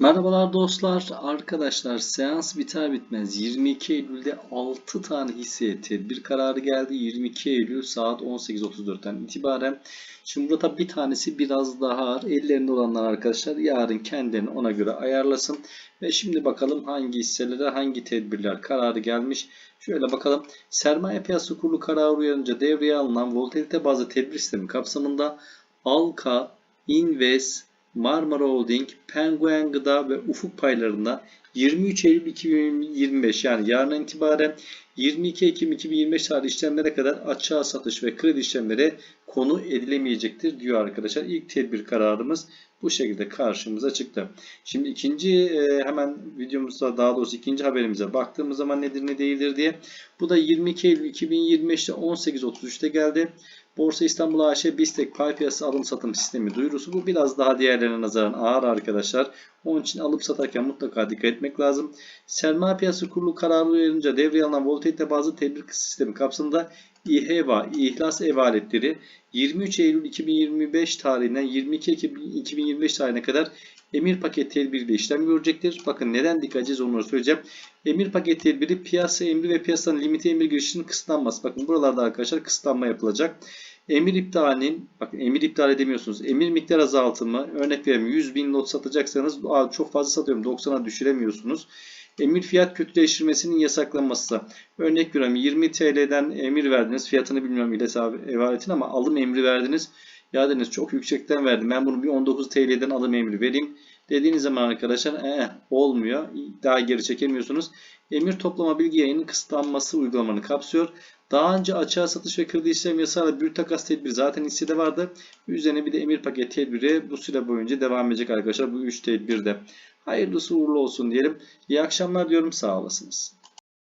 Merhabalar dostlar, arkadaşlar seans biter bitmez 22 Eylül'de 6 tane hisseye tedbir kararı geldi. 22 Eylül saat 18.34'ten itibaren. Şimdi burada bir tanesi biraz daha ağır. Ellerinde olanlar arkadaşlar yarın kendilerini ona göre ayarlasın. Ve şimdi bakalım hangi hisselere hangi tedbirler kararı gelmiş. Şöyle bakalım. Sermaye piyasası kurulu kararı uyarınca devreye alınan volatilite bazlı tedbir sistemi kapsamında Alka, Invest, Marmara Holding, Penguin Gıda ve Ufuk paylarında 23 Eylül 2025 yani yarından itibaren 22 Ekim 2025 tarihli işlemlere kadar açığa satış ve kredi işlemleri konu edilemeyecektir diyor arkadaşlar. İlk tedbir kararımız bu şekilde karşımıza çıktı. Şimdi ikinci e, hemen videomuzda daha doğrusu ikinci haberimize baktığımız zaman nedir ne değildir diye. Bu da 22 Eylül 2025'te 18.33'te geldi. Borsa İstanbul AŞ BISTEK pay piyasası alım satım sistemi duyurusu. Bu biraz daha diğerlerine nazaran ağır arkadaşlar. Onun için alıp satarken mutlaka dikkat etmek lazım. Sermaye piyasası kurulu kararı uyarınca devreye alınan volatilite bazı tedbir sistemi kapsamında İHEVA, İhlas Ev Aletleri 23 Eylül 2025 tarihinden 22 Ekim 2025 tarihine kadar emir paket tedbiriyle işlem görecektir. Bakın neden dikkat edeceğiz onları söyleyeceğim. Emir paket tedbiri piyasa emri ve piyasanın limiti emir girişinin kısıtlanması. Bakın buralarda arkadaşlar kısıtlanma yapılacak. Emir iptalinin, bakın emir iptal edemiyorsunuz. Emir miktar azaltımı, örnek veriyorum 100 bin lot satacaksanız çok fazla satıyorum 90'a düşüremiyorsunuz. Emir fiyat kötüleştirmesinin yasaklanması. Örnek veriyorum 20 TL'den emir verdiniz. Fiyatını bilmiyorum ilet ev aletin ama alım emri verdiniz. Ya dediniz çok yüksekten verdim. Ben bunu bir 19 TL'den alım emri vereyim. Dediğiniz zaman arkadaşlar ee, olmuyor. Daha geri çekemiyorsunuz. Emir toplama bilgi yayının kısıtlanması uygulamanı kapsıyor. Daha önce açığa satış ve kredi işlem yasağıyla bir takas tedbiri zaten hissede vardı. Üzerine bir de emir paket tedbiri bu süre boyunca devam edecek arkadaşlar. Bu 3 tedbirde. Hayırlısı uğurlu olsun diyelim. İyi akşamlar diyorum. Sağ olasınız.